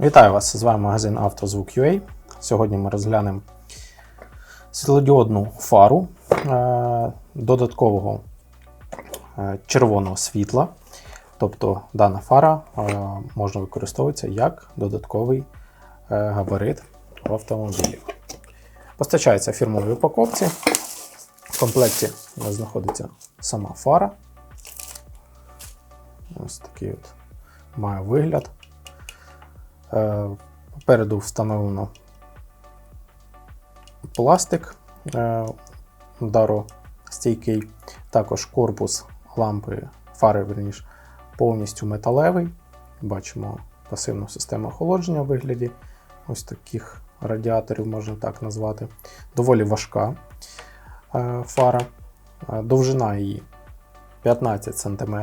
Вітаю вас! З вами магазин «Автозвук.UA». Сьогодні ми розглянемо світлодіодну фару е, додаткового е, червоного світла. Тобто дана фара е, можна використовуватися як додатковий габарит в автомобілі. Постачається в фірмовій упаковці. В комплекті знаходиться сама фара. Ось такий от має вигляд. Е, Попереду встановлено пластик е, ударостійкий, також корпус лампи фари верніш, повністю металевий. Бачимо пасивну систему охолодження в вигляді ось таких радіаторів, можна так назвати. Доволі важка е, фара. Е, Довжина її 15 см,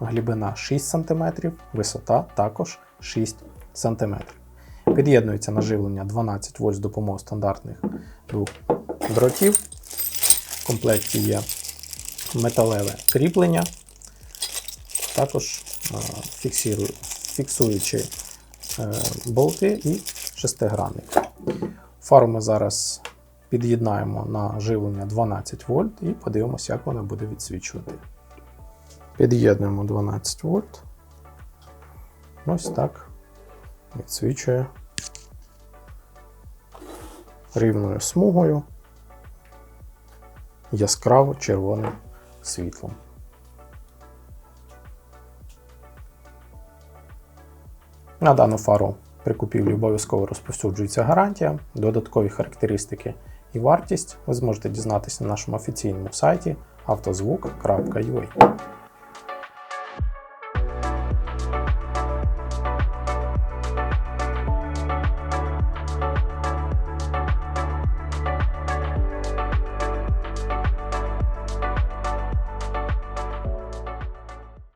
глибина 6 см, висота також 6 см. Під'єднується наживлення 12 вольт з допомогою стандартних двох дротів. В комплекті є металеве кріплення, також е, фіксуючі е, болти і шестигранник. Фару ми зараз під'єднаємо на живлення 12 вольт і подивимося, як вона буде відсвічувати. Під'єднуємо 12 вольт. Ось так відсвічує рівною смугою яскраво червоним світлом. На дану фару при купівлі обов'язково розповсюджується гарантія, додаткові характеристики і вартість ви зможете дізнатися на нашому офіційному сайті автозвук.ua.